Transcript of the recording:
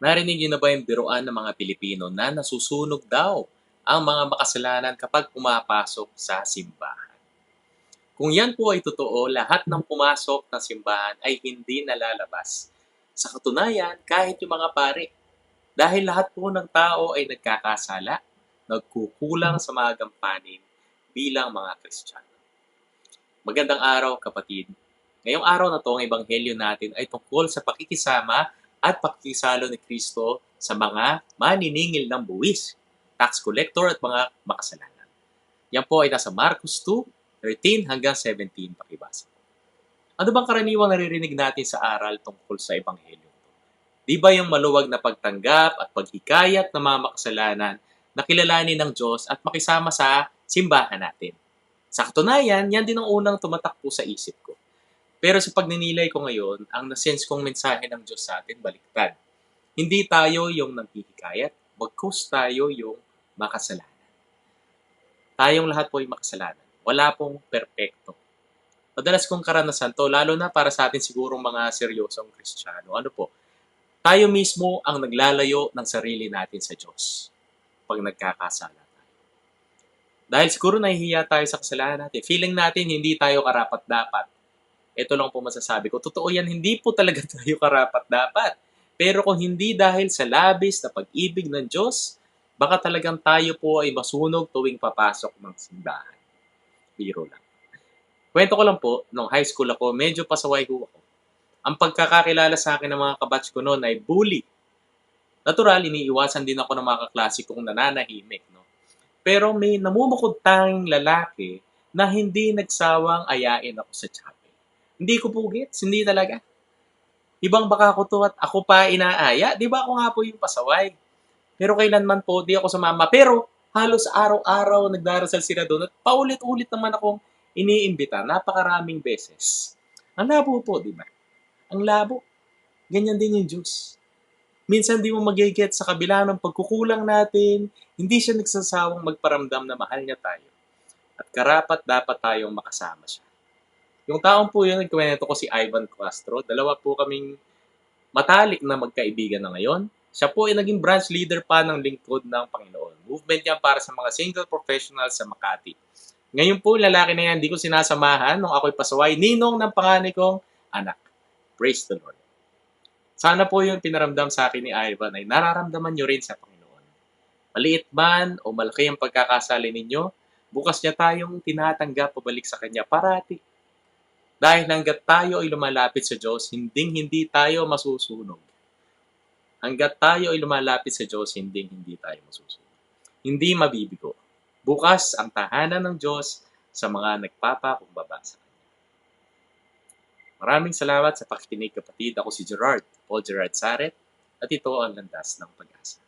Narinig niyo na ba yung biruan ng mga Pilipino na nasusunog daw ang mga makasalanan kapag pumapasok sa simbahan? Kung yan po ay totoo, lahat ng pumasok na simbahan ay hindi nalalabas. Sa katunayan, kahit yung mga pare. Dahil lahat po ng tao ay nagkakasala, nagkukulang sa mga gampanin bilang mga Kristiyano. Magandang araw kapatid. Ngayong araw na to, ang ebanghelyo natin ay tungkol sa pakikisama at pakikisalo ni Kristo sa mga maniningil ng buwis, tax collector at mga makasalanan. Yan po ay nasa Marcos 2, 13 hanggang 17 pakibasa. Ano bang karaniwang naririnig natin sa aral tungkol sa ebanghelyo? Di ba yung maluwag na pagtanggap at paghikayat ng mga makasalanan na kilalanin ng Diyos at makisama sa simbahan natin? Sa katunayan, yan din ang unang tumatakbo sa isip ko. Pero sa pagninilay ko ngayon, ang nasense kong mensahe ng Diyos sa atin baliktad. Hindi tayo yung naghihikayat, bagkus tayo yung makasalanan. Tayong lahat po ay makasalanan. Wala pong perpekto. Madalas kong karanasan to, lalo na para sa atin sigurong mga seryosong kristyano. Ano po? Tayo mismo ang naglalayo ng sarili natin sa Diyos pag nagkakasala tayo. Dahil siguro nahihiya tayo sa kasalanan natin. Feeling natin hindi tayo karapat-dapat ito lang po masasabi ko. Totoo yan, hindi po talaga tayo karapat dapat. Pero kung hindi dahil sa labis na pag-ibig ng Diyos, baka talagang tayo po ay masunog tuwing papasok ng simbahan. Biro lang. Kwento ko lang po, nung high school ako, medyo pasaway ho ako. Ang pagkakakilala sa akin ng mga kabatch ko noon ay bully. Natural, iniiwasan din ako ng mga kaklase kong nananahimik. No? Pero may namumukod tanging lalaki na hindi nagsawang ayain ako sa chapel. Hindi ko po gets, hindi talaga. Ibang baka ko to at ako pa inaaya. Di ba ako nga po yung pasaway? Pero kailanman po, di ako sumama. Pero halos araw-araw nagdarasal sila doon at paulit-ulit naman akong iniimbita napakaraming beses. Ang labo po, di ba? Ang labo. Ganyan din yung Diyos. Minsan di mo magiget sa kabila ng pagkukulang natin, hindi siya nagsasawang magparamdam na mahal niya tayo. At karapat dapat tayong makasama siya. Yung taong po yun, nagkwento ko si Ivan Castro. Dalawa po kaming matalik na magkaibigan na ngayon. Siya po ay naging branch leader pa ng lingkod ng Panginoon. Movement niya para sa mga single professionals sa Makati. Ngayon po, lalaki na yan, hindi ko sinasamahan nung ako'y pasaway, ninong ng panganay kong anak. Praise the Lord. Sana po yung pinaramdam sa akin ni Ivan ay nararamdaman nyo rin sa Panginoon. Maliit man o malaki ang pagkakasali ninyo, bukas niya tayong tinatanggap pabalik sa Kanya parati dahil hanggat tayo ay lumalapit sa Diyos, hindi hindi tayo masusunog. Hanggat tayo ay lumalapit sa Diyos, hindi hindi tayo masusunog. Hindi mabibigo. Bukas ang tahanan ng Diyos sa mga nagpapakumbaba sa Kanya. Maraming salamat sa pakikinig kapatid. Ako si Gerard, Paul Gerard Saret, at ito ang landas ng pag-asa.